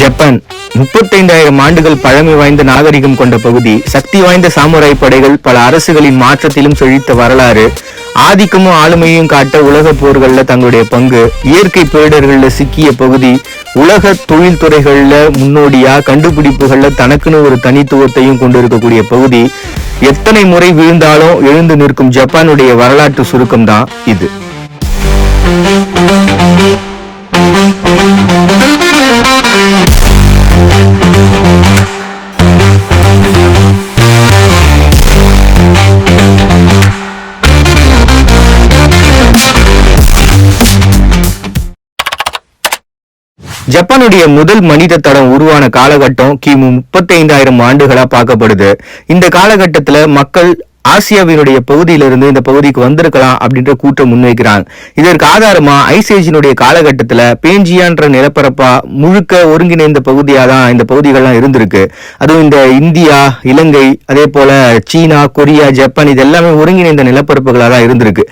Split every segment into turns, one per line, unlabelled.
Japan. முப்பத்தைந்தாயிரம் ஆண்டுகள் பழமை வாய்ந்த நாகரிகம் கொண்ட பகுதி சக்தி வாய்ந்த சாமுராய் படைகள் பல அரசுகளின் மாற்றத்திலும் செழித்த வரலாறு. ஆதிக்கமும் ஆளுமையும் காட்ட உலக போர்களில் தங்களுடைய பங்கு இயற்கை பேரிடர்களில் சிக்கிய பகுதி உலக தொழில்துறைகளில் முன்னோடியா கண்டுபிடிப்புகளில் தனக்குன்னு ஒரு தனித்துவத்தையும் கொண்டிருக்கக்கூடிய பகுதி. எத்தனை முறை வீழ்ந்தாலும் எழுந்து நிற்கும் ஜப்பானுடைய வரலாற்று சுருக்கம் தான் இது. ஜப்பானுடைய முதல் மனித தடம் உருவான காலகட்டம் கிமு முப்பத்தைந்தாயிரம் ஆண்டுகளா பார்க்கப்படுது. இந்த காலகட்டத்துல மக்கள் ஆசியாவினுடைய பகுதியிலிருந்து இந்த பகுதிக்கு வந்திருக்கலாம் அப்படின்ற கூற்றம் முன்வைக்கிறாங்க. இதற்கு ஆதாரமா ஐசேஜினுடைய காலகட்டத்தில் பேஞ்சியான்ற நிலப்பரப்பா முழுக்க ஒருங்கிணைந்த பகுதியாக தான் இந்த பகுதிகள்லாம் இருந்திருக்கு. அதுவும் இந்த இந்தியா இலங்கை அதே போல சீனா கொரியா ஜப்பான் இது எல்லாமே ஒருங்கிணைந்த நிலப்பரப்புகளாக தான் இருந்திருக்கு.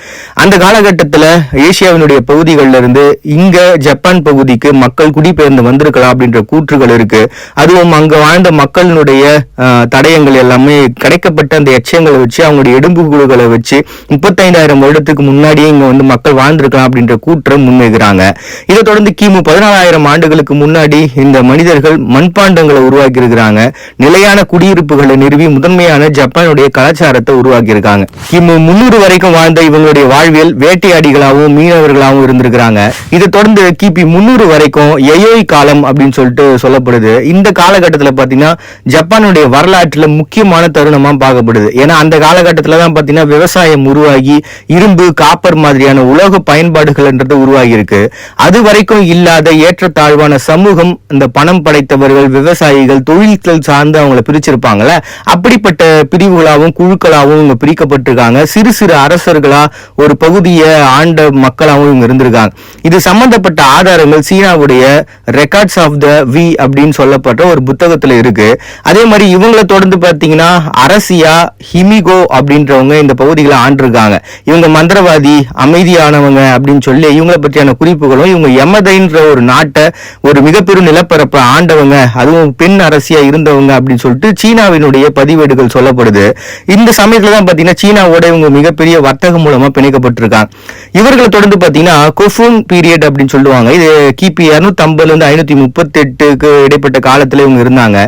அந்த காலகட்டத்தில் ஏசியாவினுடைய பகுதிகளில் இருந்து இங்க ஜப்பான் பகுதிக்கு மக்கள் குடிபெயர்ந்து வந்திருக்கலாம் அப்படின்ற கூற்றுகள் இருக்கு. அதுவும் அங்க வாழ்ந்த மக்களினுடைய தடயங்கள் எல்லாமே கிடைக்கப்பட்ட அந்த எச்சங்களை வச்சு அவங்களுடைய எலும்புக்கூடுகளை வச்சு முப்பத்தைந்தாயிரம் வருடத்துக்கு முன்னாடியே இங்க வந்து மக்கள் வாழ்ந்திருக்கலாம் அப்படின்ற கூற்றம் முன்வைக்கிறாங்க. இதை தொடர்ந்து கிமு பதினாலாயிரம் ஆண்டுகளுக்கு முன்னாடி இந்த மனிதர்கள் மண்பாண்டங்களை உருவாக்கி இருக்கிறாங்க நிலையான குடியிருப்புகளை நிறுவி முதன்மையான ஜப்பானுடைய கலாச்சாரத்தை உருவாக்கி இருக்காங்க கிமு முன்னூறு வரைக்கும் வாழ்ந்த இவங்களுடைய வாழ்வியல் வேட்டையாடிகளாகவும் மீனவர்களாகவும் இருந்திருக்கிறாங்க. இதை தொடர்ந்து கிபி முன்னூறு வரைக்கும் எயோய் காலம் அப்படின்னு சொல்லிட்டு சொல்லப்படுது. இந்த காலகட்டத்தில் பார்த்தீங்கன்னா ஜப்பானுடைய வரலாற்றில் முக்கியமான தருணமாக பார்க்கப்படுது. ஏன்னா அந்த கால காலகட்டத்தில் தான் பார்த்தீங்கன்னா விவசாயம் உருவாகி இரும்பு காப்பர் மாதிரியான உலோக பயன்பாடுகள்ன்றது உருவாகி இருக்கு அது வரைக்கும் இல்லாத ஏற்றத்தாழ்வான சமூகம் இந்த பணம் படைத்தவர்கள் விவசாயிகள் தொழில்கள் சார்ந்து அவங்கள பிரிச்சிருப்பாங்கல்ல? அப்படிப்பட்ட பிரிவுகளாகவும் குழுக்களாகவும் இவங்க பிரிக்கப்பட்டிருக்காங்க. சிறு சிறு அரசர்களா ஒரு பகுதியை ஆண்ட மக்களாகவும் இவங்க இருந்திருக்காங்க. இது சம்பந்தப்பட்ட ஆதாரங்கள் சீனாவுடைய ரெக்கார்ட்ஸ் ஆஃப் த வி அப்படின்னு சொல்லப்பட்ட ஒரு புத்தகத்துல இருக்கு. அதே மாதிரி இவங்கள தொடர்ந்து பாத்தீங்கன்னா அரசியா ஹிமிகோ அப்படின்றவங்க இந்த பகுதிகளை ஆண்டிருக்காங்க. இவங்க மந்திரவாதி அமைதியானவங்க அப்படின்னு சொல்லி இவங்கள பற்றியான குறிப்புகளும் இவங்க எமதைன்ற ஒரு நாட்டை ஒரு மிகப்பெரும் நிலப்பரப்பை ஆண்டவங்க அதுவும் பெண் அரசியா இருந்தவங்க அப்படின்னு சொல்லிட்டு சீனாவினுடைய பதிவேடுகள் சொல்லப்படுது. இந்த சமயத்துல தான் பாத்தீங்கன்னா சீனாவோட இவங்க மிகப்பெரிய வர்த்தகம் மூலமா பிணைக்கப்பட்டிருக்காங்க. இவர்களை தொடர்ந்து பாத்தீங்கன்னா கொஃபூன் பீரியட் அப்படின்னு சொல்லுவாங்க. இது கிபி இருநூத்தி ஐம்பதுல இருந்து ஐநூத்தி முப்பத்தி எட்டுக்கு இடைப்பட்ட காலத்துல இவங்க இருந்தாங்க.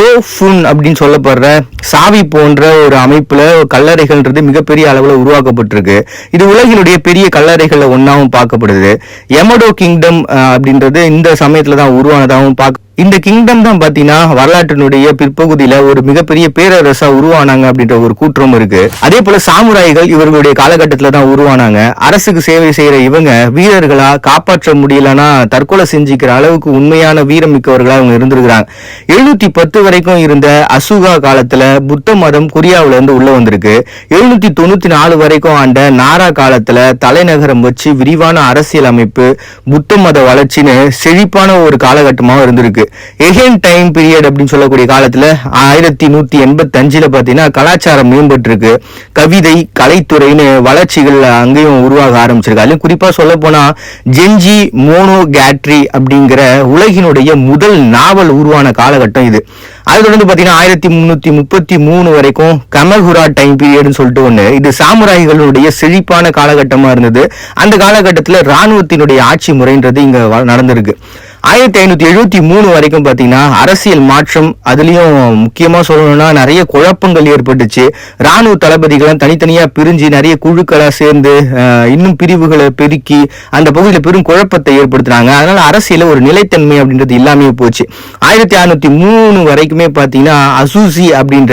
கோஃபுன் அப்படின்னு சொல்லப்படுற சாவி போன்ற ஒரு அமைப்புல கல்லறைகள்ன்றது மிகப்பெரிய அளவில் உருவாக்கப்பட்டிருக்கு. இது உலகினுடைய பெரிய கல்லறைகளில் ஒன்றாவும் பார்க்கப்படுது. எமடோ கிங்டம் அப்படின்றது இந்த சமயத்தில் தான் உருவானதாகவும் பார்க்க இந்த கிங்டம் தான் பாத்தீங்கன்னா வரலாற்றினுடைய பிற்பகுதியில ஒரு மிகப்பெரிய பேரரசா உருவானாங்க அப்படின்ற ஒரு கூற்றம் இருக்கு. அதே போல சாமுராய்கள் இவர்களுடைய காலகட்டத்துல தான் உருவானாங்க. அரசுக்கு சேவை செய்யற இவங்க வீரர்களா காப்பாற்ற முடியலன்னா தற்கொலை செஞ்சுக்கிற அளவுக்கு உண்மையான வீரம் மிக்கவர்களா இவங்க இருந்திருக்கிறாங்க. எழுநூத்தி பத்து வரைக்கும் இருந்த அசுகா காலத்துல புத்த மதம் கொரியாவில இருந்து உள்ள வந்திருக்கு. எழுநூத்தி தொண்ணூத்தி நாலு வரைக்கும் ஆண்ட நாரா காலத்துல தலைநகரம் வச்சு விரிவான அரசியல் அமைப்பு புத்த மத வளர்ச்சின்னு செழிப்பான ஒரு காலகட்டமாக இருந்திருக்கு. எஹேன் டைம் பீரியட் அப்படின்னு சொல்லக்கூடிய காலத்துல ஆயிரத்தி நூத்தி எண்பத்தி அஞ்சுல பாத்தீங்கன்னா கலாச்சாரம் மேம்பட்டு இருக்கு கவிதை கலைத்துறைன்னு வளர்ச்சிகள் அங்கேயும் உருவாக ஆரம்பிச்சிருக்கு. அதுலயும் குறிப்பா சொல்ல போனா ஜென்ஜி மோனோ கேட்ரி அப்படிங்கிற உலகினுடைய முதல் நாவல் உருவான காலகட்டம் இது. அது தொடர்ந்து பாத்தீங்கன்னா ஆயிரத்தி முன்னூத்தி முப்பத்தி மூணு வரைக்கும் கமகுரா டைம் பீரியட்னு சொல்லிட்டு ஒண்ணு. இது சாமுராய்களுடைய செழிப்பான காலகட்டமா இருந்தது. அந்த காலகட்டத்துல ராணுவத்தினுடைய ஆட்சி முறைன்றது இங்க நடந்திருக்கு. ஆயிரத்தி ஐநூத்தி எழுபத்தி மூணு வரைக்கும் பாத்தீங்கன்னா அரசியல் மாற்றம் அதுலயும் முக்கியமா சொல்லணும்னா நிறைய குழப்பங்கள் ஏற்பட்டுச்சு. ராணுவ தளபதிகள்லாம் தனித்தனியா பிரிஞ்சு நிறைய குழுக்களா சேர்ந்து இன்னும் பிரிவுகளை பெருக்கி அந்த பகுதியில பெரும் குழப்பத்தை ஏற்படுத்தினாங்க. அதனால அரசியல ஒரு நிலைத்தன்மை அப்படின்றது இல்லாமே போச்சு. ஆயிரத்தி அறுநூத்தி மூணு வரைக்குமே பாத்தீங்கன்னா அசூசி அப்படின்ற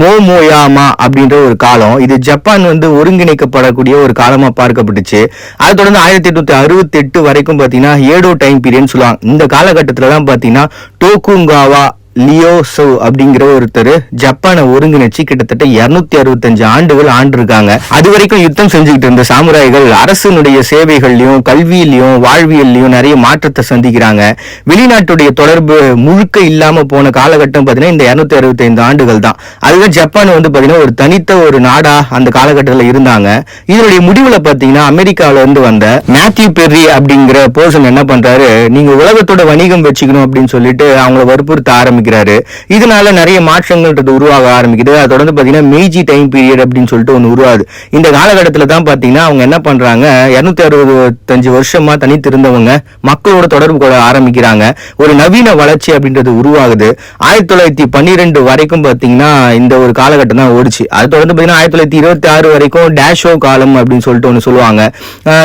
மோமோயாமா அப்படின்ற ஒரு காலம் இது ஜப்பான் வந்து ஒருங்கிணைக்கப்படக்கூடிய ஒரு காலமா பார்க்கப்பட்டுச்சு. அதை தொடர்ந்து ஆயிரத்தி எட்நூத்தி அறுபத்தி எட்டு வரைக்கும் பாத்தீங்கன்னா ஏடோ டைம் பீரியட்னு சொல்லுவாங்க இந்த காலகட்டத்தில் தான் பாத்தீங்கன்னா டோக்குங்காவா லியோ சோ அப்படிங்கிற ஒருத்தர் ஜப்பானை ஒருங்கிணைச்சு கிட்டத்தட்ட 265 அறுபத்தஞ்சு ஆண்டுகள் ஆண்டிருக்காங்க. அது வரைக்கும் யுத்தம் செஞ்சுக்கிட்டு இருந்த சாமுராய்கள் அரசனுடைய சேவைகள்லயும் கல்வியிலையும் வாழ்வியல்லையும் நிறைய மாற்றத்தை சந்திக்கிறாங்க. வெளிநாட்டுடைய தொடர்பு முழுக்க இல்லாம போன காலகட்டம் பாத்தீங்கன்னா இந்த 265 அறுபத்தைந்து ஆண்டுகள் தான். அதுதான் ஜப்பான் வந்து பாத்தீங்கன்னா ஒரு தனித்த ஒரு நாடா அந்த காலகட்டத்தில் இருந்தாங்க. இதனுடைய முடிவுல பாத்தீங்கன்னா அமெரிக்காவில இருந்து வந்த மேத்யூ பெர்ரி அப்படிங்கிற பர்சன் என்ன பண்றாரு நீங்க உலகத்தோட வணிகம் வச்சுக்கணும் அப்படின்னு சொல்லிட்டு அவங்கள வற்புறுத்த ஆரம்பிக்கிறாரு இதனால நிறைய மாற்றங்கள்ன்றது உருவாக ஆரம்பிக்குது. அதை தொடர்ந்து பாத்தீங்கன்னா மேஜி டைம் பீரியட் அப்படின்னு சொல்லிட்டு ஒன்று உருவாகுது. இந்த காலகட்டத்தில் தான் பாத்தீங்கன்னா அவங்க என்ன பண்றாங்க? இருநூத்தி அறுபத்தஞ்சு வருஷமா தனித்திருந்தவங்க மக்களோட தொடர்பு கொள்ள ஆரம்பிக்கிறாங்க. ஒரு நவீன வளர்ச்சி அப்படின்றது உருவாகுது. ஆயிரத்தி தொள்ளாயிரத்தி பன்னிரெண்டு வரைக்கும் பாத்தீங்கன்னா இந்த ஒரு காலகட்டம் தான் ஓடிச்சு. அது தொடர்ந்து பாத்தீங்கன்னா ஆயிரத்தி தொள்ளாயிரத்தி இருபத்தி ஆறு வரைக்கும் டேஷோ காலம் அப்படின்னு சொல்லிட்டு ஒன்று சொல்லுவாங்க.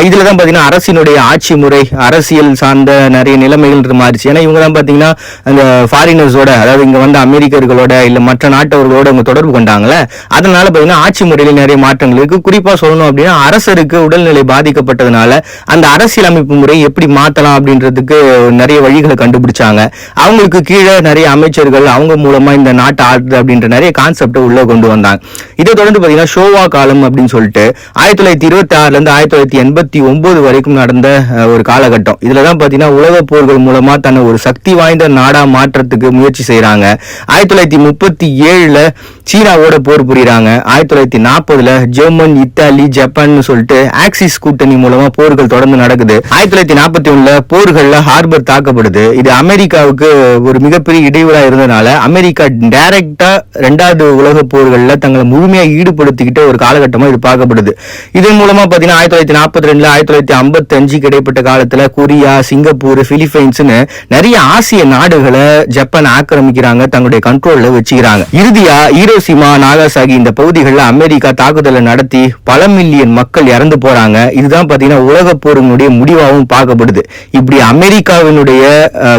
இதில் இதுல தான் பாத்தீங்கன்னா அரசினுடைய ஆட்சி முறை அரசியல் சார்ந்த நிறைய நிலைமைகள் மாறிச்சு. ஏன்னா இவங்க தான் பாத்தீங்கன்னா அந்த ஃபாரினர்ஸோட அதாவது இங்க வந்து அமெரிக்கர்களோட இல்ல மற்ற நாட்டவர்களோட இவங்க தொடர்பு கொண்டாங்கல்ல அதனால பாத்தீங்கன்னா ஆட்சி முறையில் நிறைய மாற்றங்கள் இருக்கு. குறிப்பா சொல்லணும் அப்படின்னா அரசருக்கு உடல்நிலை பாதிக்கப்பட்டதுனால அந்த அரசியல் அமைப்பு முறை எப்படி மாத்தலாம் அப்படின்றதுக்கு நிறைய வழிகளை கண்டுபிடிச்சாங்க. அவங்களுக்கு கீழே நிறைய அமைச்சர்கள் அவங்க மூலமா இந்த நாட்டை ஆடுறது அப்படின்ற நிறைய கான்செப்டை உள்ள கொண்டு வந்தாங்க. இதை தொடர்ந்து பாத்தீங்கன்னா ஷோவா காலம் அப்படின்னு சொல்லிட்டு ஆயிரத்தி தொள்ளாயிரத்தி இருபத்தி ஆறுல இருந்து ஆயிரத்தி தொள்ளாயிரத்தி எண்பத்தி ஒன்பது வரைக்கும் நடந்த ஒரு காலகட்டம். இதுலதான் பாத்தீங்கன்னா உலக போர்கள் மூலமா தன்னை ஒரு சக்தி வாய்ந்த நாடா மாற்றத்துக்கு முயற்சி செய்றாங்க. ஆயிரத்தி தொள்ளாயிரத்தி முப்பத்தி ஏழில் சீனாவோட போர் புரியுறாங்க. ஆயிரத்தி தொள்ளாயிரத்தி நாற்பதுல ஜெர்மன் இத்தாலி ஜப்பான் சொல்லிட்டு ஆக்சிஸ் கூட்டணி மூலமா போர்கள் தொடர்ந்து நடக்குது. ஆயிரத்தி தொள்ளாயிரத்தி நாற்பத்தி ஒண்ணுல போர்கள்ல ஹார்பர் தாக்கப்படுது. இது அமெரிக்காவுக்கு ஒரு மிகப்பெரிய இடையூறா இருந்ததுனால அமெரிக்கா டைரக்டா ரெண்டாவது உலக போர்கள்ல தங்களை முழுமையா ஈடுபடுத்திக்கிட்ட ஒரு காலகட்டமா இது பார்க்கப்படுது. இதன் மூலமா பாத்தீங்கன்னா ஆயிரத்தி தொள்ளாயிரத்தி நாற்பத்தி ரெண்டுல ஆயிரத்தி தொள்ளாயிரத்தி ஐம்பத்தி அஞ்சுக்கு இடைப்பட்ட காலத்துல கொரியா சிங்கப்பூர் பிலிப்பைன்ஸ்னு நிறைய ஆசிய நாடுகளை ஜப்பான் ஆக்கிரமிக்கிறாங்க தங்களுடைய கண்ட்ரோல்ல வச்சுக்கிறாங்க. இறுதியா ஈரோசிமா நாகாசாகி இந்த பகுதிகளில் அமெரிக்கா தாக்குதலை நடத்தி பல மில்லியன் மக்கள் இறந்து போறாங்க. இதுதான் பாத்தீங்கன்னா உலக போரினுடைய முடிவாகவும் பார்க்கப்படுது. இப்படி அமெரிக்காவினுடைய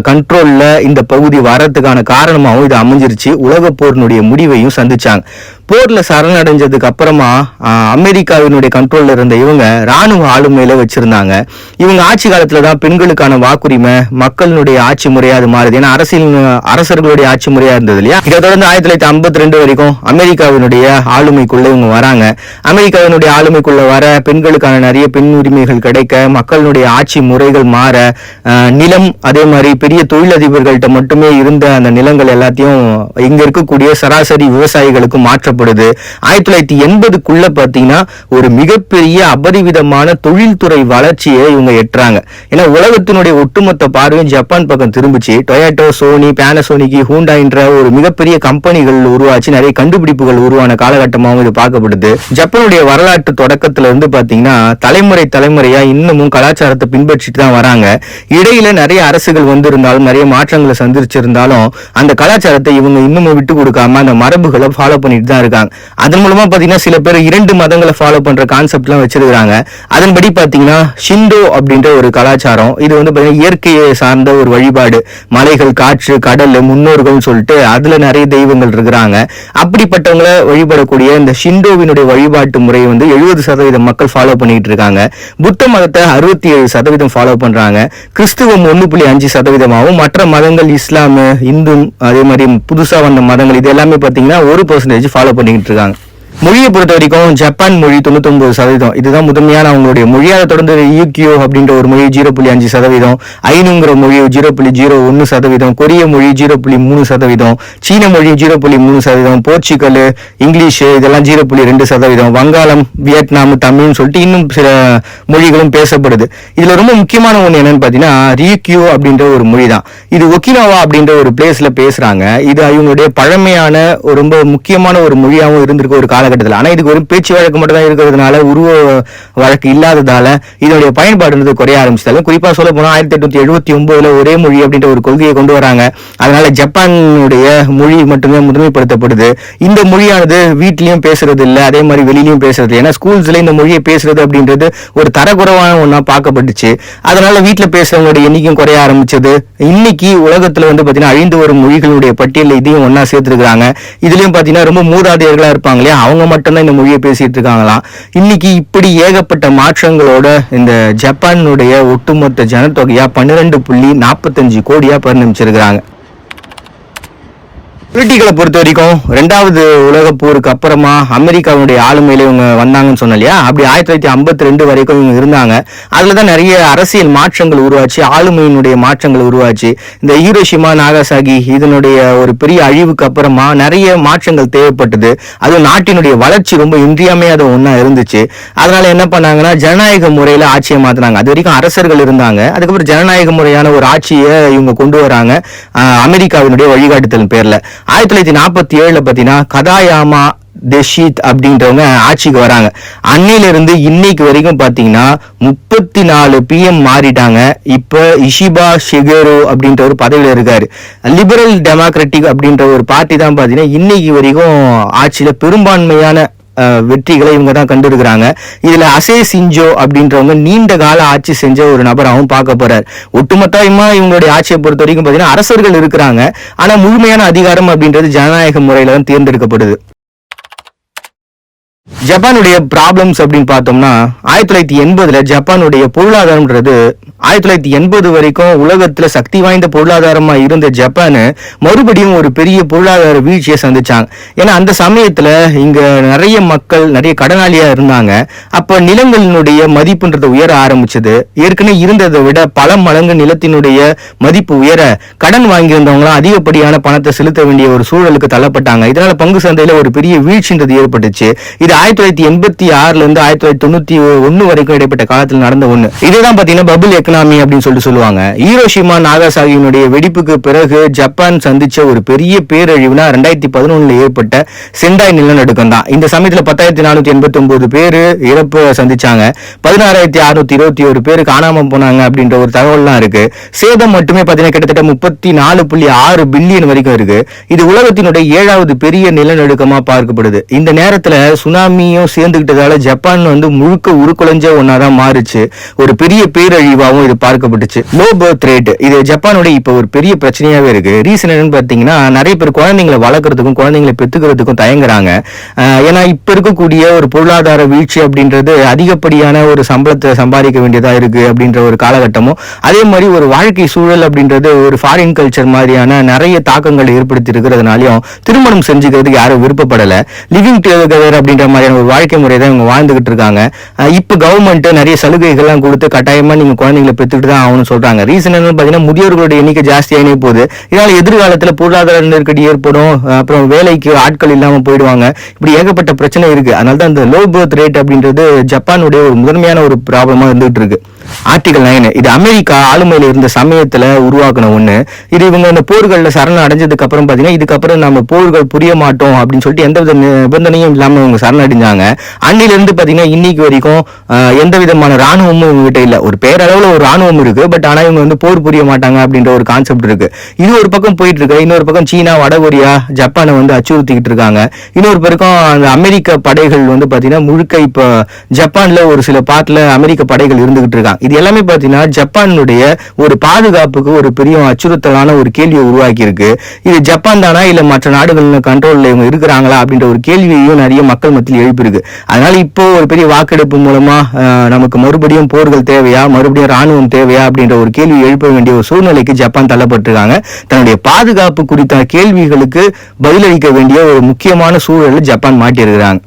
கண்ட்ரோல்ல இந்த பகுதி வர்றதுக்கான காரணமாகவும் இது அமைஞ்சிருச்சு. உலக போரினுடைய முடிவையும் சந்திச்சாங்க. போர்ல சரணடைஞ்சதுக்கு அப்புறமா அமெரிக்காவினுடைய கண்ட்ரோல்ல இருந்த இவங்க ராணுவ ஆளுமையில வச்சிருந்தாங்க. இவங்க ஆட்சி காலத்துல தான் பெண்களுக்கான வாக்குரிமை மக்களினுடைய ஆட்சி முறையா அது மாறுது. ஏன்னா அரசியல் அரசர்களுடைய ஆட்சி முறையா இருந்தது இல்லையா? இதை தொடர்ந்து ஆயிரத்தி தொள்ளாயிரத்தி ஐம்பத்தி ரெண்டு வரைக்கும் அமெரிக்காவினுடைய ஆளுமைக்குள்ள இவங்க வராங்க. அமெரிக்காவினுடைய ஆளுமைக்குள்ள வர பெண்களுக்கான நிறைய பெண் உரிமைகள் கிடைக்க மக்களுடைய ஆட்சி முறைகள் மாற நிலம் அதே மாதிரி பெரிய தொழிலதிபர்கள்ட்ட மட்டுமே இருந்த அந்த நிலங்கள் எல்லாத்தையும் இங்க இருக்கக்கூடிய சராசரி விவசாயிகளுக்கு மாற்றப்படுது ஆயிரத்தி தொள்ளாயிரத்தி எண்பதுக்குள்ள பாத்தீங்கன்னா ஒரு மிகப்பெரிய அபரிவிதமான தொழில்துறை வளர்ச்சியை இவங்க எட்டுறாங்க. ஏன்னா உலகத்தினுடைய ஒட்டுமொத்த பார்வையும் ஜப்பான் பக்கம் திரும்பிச்சு. டொயாட்டோ சோனி பேனசோனிக்கு ஹூண்டாயின்ற ஒரு மிகப்பெரிய கம்பெனிகள் உருவாச்சு. நிறைய கண்டுபிடிப்புகள் உருவான காலகட்டமாகவும் இது பார்க்கப்படுது. ஜப்பானுடைய வரலாற்று தொடக்கத்துல இருந்து பாத்தீங்கன்னா தலைமுறை தலைமுறையா இன்னமும் கலாச்சாரத்தை பின்பற்றிட்டு தான் வராங்க. இடையில நிறைய அரசுகள் வந்திருந்தாலும் நிறைய மாற்றங்களை சந்திச்சிருந்தாலும் அந்த கலாச்சாரத்தை இவங்க இன்னமும் விட்டு கொடுக்காம அந்த மரபுகளை ஃபாலோ பண்ணிட்டு தான் இருக்காங்க. அதன் மூலமா பாத்தீங்கன்னா சில பேர் இரண்டு மதங்களை ஃபாலோ பண்ற கான்செப்ட் எல்லாம் வச்சிருக்காங்க அதன்படி பாத்தீங்கன்னா ஷிண்டோ அப்படின்ற ஒரு கலாச்சாரம் இது வந்து பாத்தீங்கன்னா இயற்கையை சார்ந்த ஒரு வழிபாடு. மலைகள் காற்று கடல் முன்னோர்கள் சொல்லிட்டு அதுல நிறைய தெய்வங்கள் இருக்கிறாங்க. அப்படிப்பட்டவங்களை வழிபடக்கூடிய இந்த ஷிண்டோவினுடைய வழிபாட்டு முறையை வந்து எழுபது சதவீதம் மக்கள் ஃபாலோ பண்ணிட்டு இருக்காங்க. புத்த மதத்தை அறுபத்தி ஏழு சதவீதம் ஃபாலோ பண்றாங்க. கிறிஸ்துவம் ஒன்னு புள்ளி அஞ்சு சதவீதமாகவும் மற்ற மதங்கள் இஸ்லாம் இந்து அதே மாதிரி புதுசா வந்த மதங்கள் இது எல்லாமே பாத்தீங்கன்னா ஒரு பர்சன்டேஜ் ஃபாலோ பண்ணிக்கிட்டு இருக்காங்க. மொழியை பொறுத்த வரைக்கும் ஜப்பான் மொழி தொண்ணூத்தொன்பது சதவீதம். இதுதான் முதன்மையான அவங்களுடைய மொழி. அதை தொடர்ந்து யூகியோ அப்படின்ற ஒரு மொழி ஜீரோ புள்ளி அஞ்சு சதவீதம். ஐநூங்கிற மொழி ஜீரோ புள்ளி ஜீரோ ஒன்று சதவீதம். கொரிய மொழி ஜீரோ புள்ளி மூணு சதவீதம். சீன மொழி ஜீரோ புள்ளி மூணு சதவீதம். போர்ச்சுகல் இங்கிலீஷ் இதெல்லாம் ஜீரோ புள்ளி ரெண்டு சதவீதம். வங்காளம் வியட்நாம் தமிழ்னு சொல்லிட்டு இன்னும் சில மொழிகளும் பேசப்படுது. இதுல ரொம்ப முக்கியமான ஒன்று என்னன்னு பார்த்தீங்கன்னா ரியூக்யூ அப்படின்ற ஒரு மொழி தான் இது ஒக்கினாவா அப்படின்ற ஒரு பிளேஸ்ல பேசுறாங்க. இது இவங்களுடைய பழமையான ஒரு ரொம்ப முக்கியமான ஒரு மொழியாகவும் இருந்திருக்க ஒரு காலகட்டத்தில். ஆனால் இதுக்கு ஒரு பேச்சு வழக்கு மட்டும் தான் இருக்கிறதுனால உருவ வழக்கு இல்லாததால இதனுடைய பயன்பாடுன்றது குறைய ஆரம்பிச்சதாலும் குறிப்பா சொல்ல போனால் ஆயிரத்தி எட்நூத்தி எழுபத்தி ஒன்பதுல ஒரே மொழி அப்படின்ற ஒரு கொள்கையை கொண்டு வராங்க. அதனால ஜப்பானுடைய மொழி மட்டுமே முதன்மைப்படுத்தப்படுது இந்த மொழியானது வீட்லயும் பேசுறது இல்ல அதே மாதிரி வெளியிலயும் பேசுறது ஏன்னா ஸ்கூல்ஸ்ல இந்த மொழியை பேசுறது அப்படின்றது ஒரு தரக்குறைவான ஒன்றா பார்க்கப்பட்டுச்சு. அதனால வீட்டில் பேசுறவங்களுடைய எண்ணிக்கையும் குறைய ஆரம்பிச்சது. இன்னைக்கு உலகத்துல வந்து பாத்தீங்கன்னா அழிந்து வரும் மொழிகளுடைய பட்டியலில் இதையும் ஒன்றா சேர்த்துருக்காங்க இதுலயும் பாத்தீங்கன்னா ரொம்ப மூதாதையர்களா இருப்பாங்க இல்லையா? அவங்க மட்டும்தான் இந்த மொழியை பேசிட்டு இருக்காங்களாம். இன்னைக்கு இப்படி ஏகப்பட்ட மாற்றங்களோட இந்த ஜப்பானுடைய ஒட்டுமொத்த ஜனத்தொகையா பன்னிரெண்டு புள்ளி நாற்பத்தஞ்சு கோடியா பரிணமிச்சிருக்கிறாங்க. பொலிட்டிக்கலை பொறுத்த வரைக்கும் ரெண்டாவது உலக போருக்கு அப்புறமா அமெரிக்காவுடைய ஆளுமையில இவங்க வந்தாங்கன்னு சொன்ன இல்லையா அப்படி ஆயிரத்தி தொள்ளாயிரத்தி ஐம்பத்தி ரெண்டு வரைக்கும் இவங்க இருந்தாங்க. அதுல தான் நிறைய அரசியல் மாற்றங்கள் உருவாச்சு ஆளுமையினுடைய மாற்றங்கள் உருவாச்சு. இந்த ஈரோஷிமா நாகசாகி இதனுடைய ஒரு பெரிய அழிவுக்கு அப்புறமா நிறைய மாற்றங்கள் தேவைப்பட்டது. அதுவும் நாட்டினுடைய வளர்ச்சி ரொம்ப இன்றியமையாத ஒண்ணா இருந்துச்சு. அதனால என்ன பண்ணாங்கன்னா ஜனநாயக முறையில ஆட்சியை மாத்தினாங்க. அது வரைக்கும் அரசர்கள் இருந்தாங்க. அதுக்கப்புறம் ஜனநாயக முறையான ஒரு ஆட்சியை இவங்க கொண்டு வராங்க அமெரிக்காவினுடைய வழிகாட்டுதல் பேர்ல. ஆயிரத்தி தொள்ளாயிரத்தி நாற்பத்தி ஏழுல பார்த்தீங்கன்னா கதாயாமா தெஷித் அப்படின்றவங்க ஆட்சிக்கு வராங்க. அன்னையிலிருந்து இன்னைக்கு வரைக்கும் பார்த்தீங்கன்னா முப்பத்தி நாலு பிஎம் மாறிட்டாங்க. இப்போ இஷிபா ஷிகேரோ அப்படின்ற ஒரு பதவியில் இருக்காரு. லிபரல் டெமோக்ராட்டிக் அப்படின்ற ஒரு பார்ட்டி தான் பார்த்தீங்கன்னா இன்னைக்கு வரைக்கும் ஆட்சியில் பெரும்பான்மையான வெற்றிகளை இவங்க தான் கண்டிருக்கிறாங்க. இதுல அசே சிஞ்சோ அப்படின்றவங்க நீண்ட கால ஆட்சி செஞ்ச ஒரு நபராகவும் பார்க்க போறார். ஒட்டுமொத்தமா இவங்களுடைய ஆட்சியை பொறுத்த வரைக்கும் பாத்தீங்கன்னா அரசர்கள் இருக்கிறாங்க. ஆனா முழுமையான அதிகாரம் அப்படின்றது ஜனநாயக முறையில தான் தேர்ந்தெடுக்கப்படுது. ஜப்பானுடைய ப்ராப்ளம்ஸ் அப்படின்னு பார்த்தோம்னா ஆயிரத்தி தொள்ளாயிரத்தி எண்பதுல ஜப்பானுடைய பொருளாதாரம்ன்றது ஆயிரத்தி தொள்ளாயிரத்தி எண்பது வரைக்கும் உலகத்துல சக்தி வாய்ந்த பொருளாதாரமா இருந்த ஜப்பான் மறுபடியும் ஒரு பெரிய பொருளாதார வீழ்ச்சியை சந்திச்சாங்க. ஏன்னா அந்த சமயத்துல இங்க நிறைய மக்கள் நிறைய கடனாளியா இருந்தாங்க. அப்ப நிலங்களினுடைய மதிப்புன்றது உயர ஆரம்பிச்சது. ஏற்கனவே இருந்ததை விட பல மடங்கு நிலத்தினுடைய மதிப்பு உயர கடன் வாங்கியிருந்தவங்களாம் அதிகப்படியான பணத்தை செலுத்த வேண்டிய ஒரு சூழலுக்கு தள்ளப்பட்டாங்க. இதனால பங்கு சந்தையில ஒரு பெரிய வீழ்ச்சின்றது ஏற்பட்டுச்சு. இது ஆயிரத்தி தொள்ளாயிரத்தி எண்பத்தி ஆறுல இருந்து ஆயிரத்தி தொள்ளாயிரத்தி தொண்ணூத்தி ஒன்னு வரைக்கும் இடைப்பட்ட காலத்தில் நடந்த ஒண்ணு. இதுதான் பாத்தீங்கன்னா பபுள் எக்கனாமி அப்படின்னு சொல்லிட்டு சொல்லுவாங்க. ஈரோஷிமா நாகாசாகியினுடைய வெடிப்புக்கு பிறகு ஜப்பான் சந்திச்ச ஒரு பெரிய பேரழிவுனா ரெண்டாயிரத்தி பதினொன்னுல ஏற்பட்ட செண்டாய் நிலநடுக்கம் தான். இந்த சமயத்துல பத்தாயிரத்தி நானூத்தி எண்பத்தி ஒன்பது பேரு இறப்பு சந்திச்சாங்க. பதினாறாயிரத்தி அறுநூத்தி இருபத்தி ஒரு பேர் காணாம போனாங்க அப்படின்ற ஒரு தகவல்லாம் இருக்கு. சேதம் மட்டுமே பாத்தீங்கன்னா கிட்டத்தட்ட முப்பத்தி நாலு புள்ளி ஆறு பில்லியன் வரைக்கும் இருக்கு. இது உலகத்தினுடைய ஏழாவது பெரிய நிலநடுக்கமா பார்க்கப்படுது. இந்த நேரத்துல சுனாமியும் சேர்ந்துகிட்டதால ஜப்பான் வந்து முழுக்க உருக்குலைஞ்ச ஒன்னாதான் மாறுச்சு. ஒரு பெரிய பேரழிவாகவும் இது பார்க்கப்பட்டுச்சு. லோ பர்த் ரேட் இது ஜப்பானுடைய இப்ப ஒரு பெரிய பிரச்சனையாவே இருக்கு. ரீசன் என்னன்னு பாத்தீங்கன்னா நிறைய பேர் குழந்தைங்களை வளர்க்கறதுக்கும் குழந்தைங்களை பெத்துக்கிறதுக்கும் தயங்குறாங்க. ஏன்னா இப்ப இருக்கக்கூடிய ஒரு பொருளாதார வீழ்ச்சி அப்படின்றது அதிகப்படியான ஒரு சம்பளத்தை சம்பாதிக்க வேண்டியதா இருக்கு அப்படின்ற ஒரு காலகட்டமும் அதே மாதிரி ஒரு வாழ்க்கை சூழல் அப்படின்றது ஒரு ஃபாரின் கல்ச்சர் மாதிரியான நிறைய தாக்கங்களை ஏற்படுத்தி இருக்கிறதுனாலையும் திருமணம் செஞ்சுக்கிறதுக்கு யாரும் விருப்பப்படல. லிவிங் டுகெதர் அப்படின்ற மாதிரியான ஒரு வாழ்க்கை முறை தான் இவங்க வாழ்ந்துகிட்டு இருக்காங்க. இப்ப கவர்மெண்ட் நிறைய சலுகைகள்லாம் கொடுத்து கட்டாயமா நீங்க குழந்தைங்களை பெற்றுக்கிட்டு தான் ஆகணும்னு சொல்றாங்க. ரீசன் என்னன்னு பார்த்தீங்கன்னா முதியோர்களுடைய எண்ணிக்கை ஜாஸ்தியாகினே போகுது. இதனால் எதிர்காலத்தில் பொருளாதார நெருக்கடி ஏற்படும். அப்புறம் வேலைக்கு ஆட்கள் இல்லாமல் போயிடுவாங்க. இப்படி ஏகப்பட்ட பிரச்சனை இருக்கு. அதனால தான் இந்த லோ பர்த் ரேட் அப்படின்றது ஜப்பானுடைய ஒரு முதன்மையான ஒரு ப்ராப்ளமா இருந்துகிட்டு இருக்கு. ஆர்டிகல் நைன் இது அமெரிக்கா ஆளுமையில இருந்த சமயத்துல உருவாக்குன ஒண்ணு. இது இவங்க இந்த போர்கள்ல சரணம் அடைஞ்சதுக்கு அப்புறம் பாத்தீங்கன்னா இதுக்கப்புறம் நம்ம போர்கள் புரிய மாட்டோம் அப்படின்னு சொல்லிட்டு எந்த வித நிபந்தனையும் இல்லாம இவங்க சரணடைஞ்சாங்க அடைஞ்சாங்க. இருந்து பாத்தீங்கன்னா இன்னைக்கு வரைக்கும் எந்த விதமான ராணுவமும் இவங்க கிட்ட இல்ல. ஒரு பேரளவுல ஒரு ராணுவம் இருக்கு பட் ஆனா இவங்க வந்து போர் புரிய மாட்டாங்க அப்படின்ற ஒரு கான்செப்ட் இருக்கு. இது ஒரு பக்கம் போயிட்டு இருக்கு இன்னொரு பக்கம் சீனா வடகொரியா ஜப்பானை வந்து அச்சுறுத்திக்கிட்டு இருக்காங்க. இன்னொரு பக்கம் அந்த அமெரிக்க படைகள் வந்து பாத்தீங்கன்னா முழுக்க இப்ப ஜப்பான்ல ஒரு சில பாட்டில் அமெரிக்க படைகள் இருந்துகிட்டு இருக்காங்க. இது எல்லாமே பாத்தீங்கன்னா ஜப்பானுடைய ஒரு பாதுகாப்புக்கு ஒரு பெரிய அச்சுறுத்தலான ஒரு கேள்வியை உருவாக்கி இருக்கு இது ஜப்பான் தானா இல்ல மற்ற நாடுகள் கண்ட்ரோல்ல இவங்க இருக்கிறாங்களா அப்படின்ற ஒரு கேள்வியையும் நிறைய மக்கள் மத்தியில் எழுப்பியிருக்கு. அதனால இப்போ ஒரு பெரிய வாக்கெடுப்பு மூலமா அஹ், நமக்கு மறுபடியும் போர்கள் தேவையா? மறுபடியும் ராணுவம் தேவையா? அப்படின்ற ஒரு கேள்வி எழுப்ப வேண்டிய ஒரு சூழ்நிலைக்கு ஜப்பான் தள்ளப்பட்டிருக்காங்க. தன்னுடைய பாதுகாப்பு குறித்த கேள்விகளுக்கு பதிலளிக்க வேண்டிய ஒரு முக்கியமான சூழலில் ஜப்பான் மாட்டியிருக்கிறாங்க.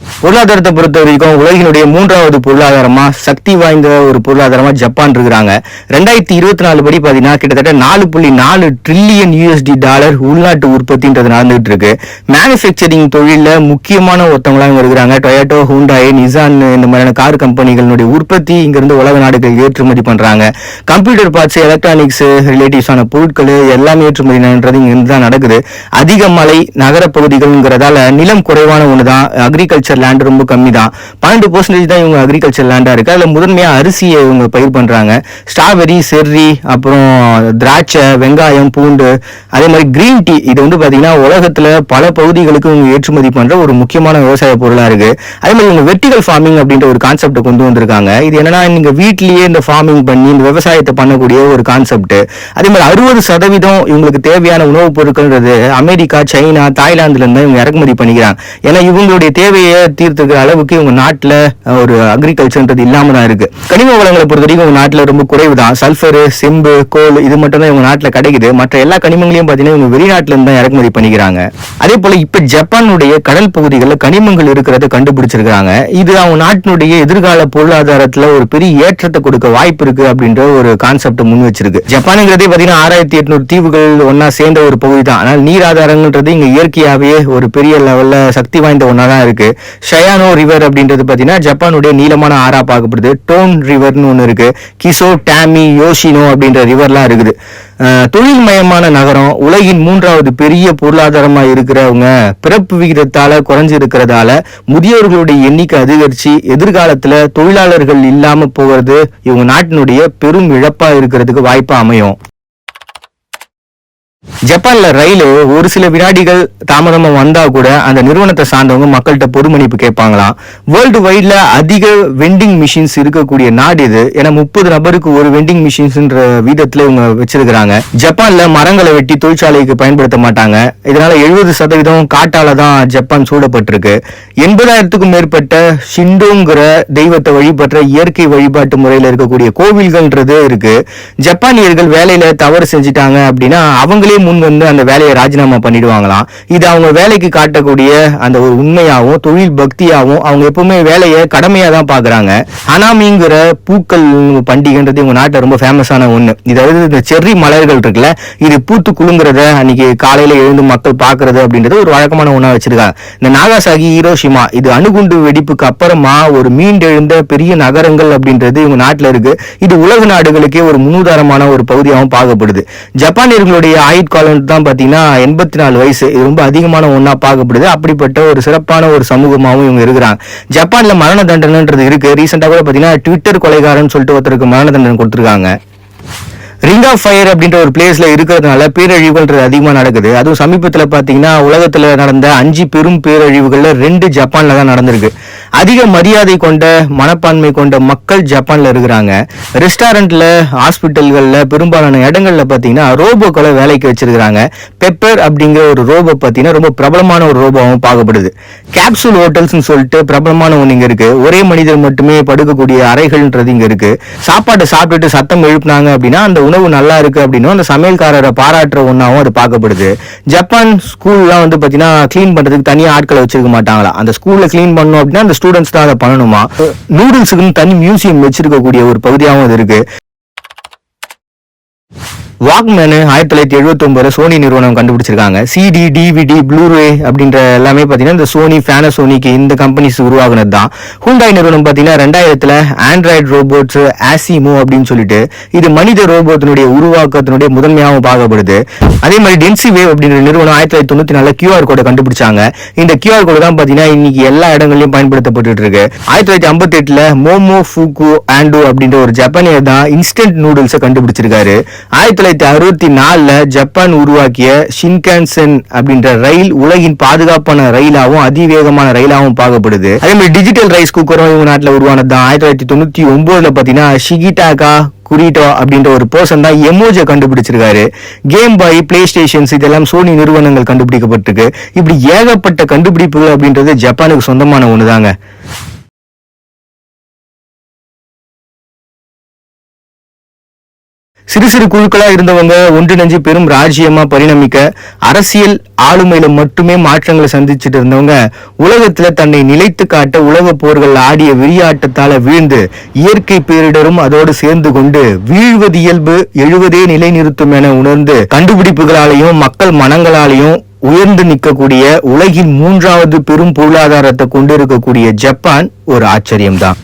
பொருளாதாரத்தை பொறுத்த வரைக்கும் உலகினுடைய மூன்றாவது பொருளாதாரமா சக்தி வாய்ந்த ஒரு பொருளாதாரமா ஜப்பான் இருக்கிறாங்க. ரெண்டாயிரத்தி இருபத்தி நாலு படி பாத்தீங்கன்னா கிட்டத்தட்ட நாலு புள்ளி நாலு ட்ரில்லியன் யூஎஸ்டி டாலர் உள்நாட்டு உற்பத்தின்றது நடந்துகிட்டு இருக்கு. மேனுஃபேக்சரிங் தொழில முக்கியமான ஒருத்தவங்களா இங்க இருக்கிறாங்க. டொயோட்டோ ஹூண்டாய் நிசான் இந்த மாதிரியான கார் கம்பெனிகளுடைய உற்பத்தி இங்கிருந்து உலக நாடுகள் ஏற்றுமதி பண்றாங்க. கம்ப்யூட்டர் பார்ட்ஸ் எலக்ட்ரானிக்ஸ் ரிலேட்டிவ்ஸான பொருட்கள் எல்லாமே ஏற்றுமதி இங்க இருந்து தான் நடக்குது. அதிக மலை நகர பகுதிகள்ங்கிறதால நிலம் குறைவான ஒண்ணுதான். அக்ரிகல்ச்சர் லேண்ட் ரொம்ப கம்மி தான் பன்னெண்டு பர்சன்டேஜ் தான் இவங்க அக்ரிகல்ச்சர் லேண்டா இருக்கு. அதுல முதன்மையா அரிசியை இவங்க பயிர் பண்றாங்க. ஸ்ட்ராபெரி செர்ரி அப்புறம் திராட்சை வெங்காயம் பூண்டு அதே மாதிரி கிரீன் டீ இது வந்து பாத்தீங்கன்னா உலகத்துல பல பகுதிகளுக்கு இவங்க ஏற்றுமதி பண்ற ஒரு முக்கியமான விவசாய பொருளா இருக்கு. அதே மாதிரி இவங்க வெர்டிகல் ஃபார்மிங் அப்படின்ற ஒரு கான்செப்டை கொண்டு வந்திருக்காங்க. இது என்னன்னா நீங்க வீட்லயே இந்த ஃபார்மிங் பண்ணி இந்த விவசாயத்தை பண்ணக்கூடிய ஒரு கான்செப்ட் அதே மாதிரி அறுபது சதவீதம் இவங்களுக்கு தேவையான உணவுப் பொருட்கள்ன்றது அமெரிக்கா சைனா தாய்லாந்துல இருந்து இவங்க இறக்குமதி பண்ணிக்கிறாங்க. ஏன்னா இவங்களுடைய தேவையை பிரச்சனையை தீர்த்துக்கிற அளவுக்கு இவங்க நாட்டில் ஒரு அக்ரிகல்ச்சர்ன்றது இல்லாமல் தான் இருக்கு. கனிம வளங்களை பொறுத்த வரைக்கும் உங்கள் நாட்டில் ரொம்ப குறைவு தான் சல்ஃபரு செம்பு கோல் இது மட்டும் தான் இவங்க நாட்டில் கிடைக்குது. மற்ற எல்லா கனிமங்களையும் பார்த்தீங்கன்னா இவங்க வெளிநாட்டிலிருந்து தான் இறக்குமதி பண்ணிக்கிறாங்க. அதே போல இப்போ ஜப்பானுடைய கடல் பகுதிகளில் கனிமங்கள் இருக்கிறத கண்டுபிடிச்சிருக்கிறாங்க. இது அவங்க நாட்டினுடைய எதிர்கால பொருளாதாரத்தில் ஒரு பெரிய ஏற்றத்தை கொடுக்க வாய்ப்பு இருக்கு அப்படின்ற ஒரு கான்செப்ட் முன் வச்சிருக்கு. ஜப்பானுங்கிறதே பார்த்தீங்கன்னா ஆறாயிரத்தி எட்நூறு தீவுகள் ஒன்னா சேர்ந்த ஒரு பகுதி தான் ஆனால் நீர் ஆதாரங்கள்ன்றது இங்க இயற்கையாகவே ஒரு பெரிய லெவல்ல சக்தி வாய்ந்த ஒன்றா தான் இருக்கு. ஷயானோ ரிவர் அப்படின்றது பாத்தீங்கன்னா ஜப்பானுடைய நீளமான ஆறா பார்க்கப்படுது. டோன் ரிவர்னு ஒன்னு இருக்கு. கிசோ டாமி யோஷினோ அப்படின்ற ரிவர்லாம் இருக்குது. தொழில் தொழில்மயமான நகரம் உலகின் மூன்றாவது பெரிய பொருளாதாரமா இருக்கிறவங்க பிறப்பு விகிதத்தால குறைஞ்சு இருக்கிறதால முதியோர்களுடைய எண்ணிக்கை அதிகரிச்சு எதிர்காலத்துல தொழிலாளர்கள் இல்லாம போகிறது இவங்க நாட்டினுடைய பெரும் இழப்பா இருக்கிறதுக்கு வாய்ப்பா அமையும். ஜப்பான்ல ரயில் ஒரு சில வினாடிகள் தாமதமா வந்தா கூட அந்த நிறுவனத்தை சார்ந்தவங்க மக்கள்கிட்ட பொதுமன்னிப்பு கேட்பாங்களாம். வேர்ல்டு வைட்ல அதிக வெண்டிங் மிஷின்ஸ் இருக்கக்கூடிய நாடு இது. ஏன்னா முப்பது நபருக்கு ஒரு வெண்டிங் மிஷின்ஸ்ன்ற வீதத்துல இவங்க வச்சிருக்கிறாங்க. ஜப்பான்ல மரங்களை வெட்டி தொழிற்சாலைக்கு பயன்படுத்த மாட்டாங்க. இதனால எழுபது சதவீதம் காட்டால தான் ஜப்பான் சூடப்பட்டிருக்கு. எண்பதாயிரத்துக்கும் மேற்பட்ட ஷிண்டோங்கிற தெய்வத்தை வழிபற்ற இயற்கை வழிபாட்டு முறையில இருக்கக்கூடிய கோவில்கள்ன்றது இருக்கு. ஜப்பானியர்கள் வேலையில தவறு செஞ்சுட்டாங்க அப்படின்னா அவங்களே முன் வந்து அந்த வேலையை ராஜினாமா பண்ணிடுவாங்களாம். இது அவங்க வேலைக்கு காட்டக்கூடிய அந்த ஒரு உண்மையாகவும் தொழில் பக்தியாகவும் அவங்க எப்பவுமே வேலையை கடமையாக தான் பார்க்குறாங்க. அனாமிங்கிற பூக்கள் பண்டிகைன்றது இவங்க நாட்டில் ரொம்ப ஃபேமஸான ஒன்று இதாவது இந்த செர்ரி மலர்கள் இருக்குல்ல இது பூத்து குலுங்குறத அன்னைக்கு காலையில் எழுந்து மக்கள் பார்க்கறது அப்படின்றது ஒரு வழக்கமான ஒன்றா வச்சிருக்காங்க. இந்த நாகாசாகி ஹீரோஷிமா இது அணுகுண்டு வெடிப்புக்கு அப்புறமா ஒரு மீண்டெழுந்த பெரிய நகரங்கள் அப்படின்றது இவங்க நாட்டில் இருக்கு. இது உலக நாடுகளுக்கே ஒரு முன்னுதாரணமான ஒரு பகுதியாகவும் பார்க்கப்படுது. ஜப்பானியர்களுடைய ஆயுத ஆயுட்காலம் தான் பாத்தீங்கன்னா எண்பத்தி நாலு வயசு. இது ரொம்ப அதிகமான ஒன்றா பார்க்கப்படுது. அப்படிப்பட்ட ஒரு சிறப்பான ஒரு சமூகமாகவும் இவங்க இருக்கிறாங்க. ஜப்பானில் மரண தண்டனைன்றது இருக்கு. ரீசெண்டாக கூட பாத்தீங்கன்னா ட்விட்டர் கொலைகாரன் சொல்லிட்டு ஒருத்தருக்கு மரண தண்டனை கொடுத்துருக்காங்க. ரிங் ஆஃப் ஃபயர் அப்படின்ற ஒரு பிளேஸில் இருக்கிறதுனால பேரழிவுகள்ன்றது அதிகமாக நடக்குது. அதுவும் சமீபத்தில் பார்த்தீங்கன்னா உலகத்தில் நடந்த அஞ்சு பெரும் பேரழிவுகளில் ரெண்டு ஜப்பானில் தான் நடந்திருக்கு. அதிக மரியாதை கொண்ட மனப்பான்மை கொண்ட மக்கள் ஜப்பானில் இருக்கிறாங்க. ரெஸ்டாரண்ட்டில் ஹாஸ்பிட்டல்களில் பெரும்பாலான இடங்களில் பார்த்தீங்கன்னா ரோபோக்களை வேலைக்கு வச்சிருக்கிறாங்க. பெப்பர் அப்படிங்கிற ஒரு ரோபோ பார்த்தீங்கன்னா ரொம்ப பிரபலமான ஒரு ரோபோவும் பார்க்கப்படுது. கேப்சூல் ஹோட்டல்ஸ்னு சொல்லிட்டு பிரபலமான ஒன்று இங்கே இருக்குது ஒரே மனிதர் மட்டுமே படுக்கக்கூடிய அறைகள்ன்றது இங்கே இருக்குது சாப்பாட்டை சாப்பிட்டுட்டு சத்தம் எழுப்புனாங்க அப்படின்னா அந்த உணவு நல்லா இருக்கு அப்படின்னும் அந்த சமையல்காரரை பாராட்டுற ஒன்னாவும் அது பார்க்கப்படுது. ஜப்பான் ஸ்கூல்லாம் வந்து பாத்தீங்கன்னா க்ளீன் பண்றதுக்கு தனியா ஆட்களை வச்சிருக்க மாட்டாங்களா? அந்த ஸ்கூல்ல க்ளீன் பண்ணணும் அப்படின்னா அந்த ஸ்டூடெண்ட்ஸ் தான் அதை பண்ணணுமா? நூடுல்ஸுக்குன்னு தனி மியூசியம் வச்சிருக்கக்கூடிய ஒரு பகுதியாகவும் அது இருக்கு. வாக்மேனு ஆயிரத்தி தொள்ளாயிரத்தி எழுபத்தி ஒன்பதுல சோனி நிறுவனம் கண்டுபிடிச்சிருக்காங்க. சிடி டிவிடி ப்ளூரே அப்படின்ற எல்லாமே பார்த்தீங்கன்னா இந்த சோனி ஃபேன சோனிக்கு இந்த கம்பெனிஸ் உருவாகுனது தான் ஹூண்டாய் நிறுவனம் பார்த்தீங்கன்னா ரெண்டாயிரத்துல ஆண்ட்ராய்டு ரோபோட்ஸ் ஆசிமோ அப்படின்னு சொல்லிட்டு இது மனித ரோபோத்தினுடைய உருவாக்கத்தினுடைய முதன்மையாகவும் பார்க்கப்படுது. அதே மாதிரி டென்சி வேவ் அப்படின்ற நிறுவனம் ஆயிரத்தி தொள்ளாயிரத்தி தொண்ணூத்தி நாலு கியூஆர் கோடை கண்டுபிடிச்சாங்க. இந்த கியூஆர் கோடு தான் பார்த்தீங்கன்னா இன்னைக்கு எல்லா இடங்கள்லயும் பயன்படுத்தப்பட்டு இருக்கு. ஆயிரத்தி தொள்ளாயிரத்தி ஐம்பத்தி எட்டுல மோமோ ஃபூக்கு ஆண்டோ அப்படின்ற ஒரு ஜப்பானியர் தான் இன்ஸ்டன்ட் நூடுல்ஸை கண்டுபிடிச்சிருக்காரு. ஆயிரத்தி தொள்ளாயிரத்தி அறுபத்தி நாலில் ஜப்பான் உருவாக்கிய ஷின்கான்சன் அப்படின்ற ரயில் உலகின் பாதுகாப்பான ரயிலாகவும் அதிவேகமான ரயிலாவும் பார்க்கப்படுது. அதே மாதிரி டிஜிட்டல் ரைஸ் குக்கரும் இவங்க நாட்டில் உருவானது தான் ஆயிரத்தி தொள்ளாயிரத்தி தொண்ணூத்தி ஒன்பதுல பாத்தீங்கன்னா ஷிகிட்டாகா குறிட்டோ அப்படின்ற ஒரு பர்சன் தான் எமோஜை கண்டுபிடிச்சிருக்காரு. கேம் பாய் பிளே ஸ்டேஷன்ஸ் இதெல்லாம் சோனி நிறுவனங்கள் கண்டுபிடிக்கப்பட்டிருக்கு. இப்படி ஏகப்பட்ட கண்டுபிடிப்புகள் அப்படின்றது ஜப்பானுக்கு சொந்தமான ஒண்ணுதாங்க. சிறு சிறு குழுக்களா இருந்தவங்க ஒன்றிணைஞ்சு பெரும் ராஜ்யமா பரிணமிக்க அரசியல் ஆளுமையில மட்டுமே மாற்றங்களை சந்திச்சுட்டு இருந்தவங்க உலகத்துல தன்னை நிலைத்து காட்ட உலக போர்கள் ஆடிய விரியாட்டத்தால வீழ்ந்து இயற்கை பேரிடரும் அதோடு சேர்ந்து கொண்டு வீழ்வது இயல்பு எழுவதே நிலைநிறுத்தும் என உணர்ந்து கண்டுபிடிப்புகளாலையும் மக்கள் மனங்களாலையும் உயர்ந்து நிற்கக்கூடிய உலகின் மூன்றாவது பெரும் பொருளாதாரத்தை கொண்டு இருக்கக்கூடிய ஜப்பான் ஒரு ஆச்சரியம்தான்.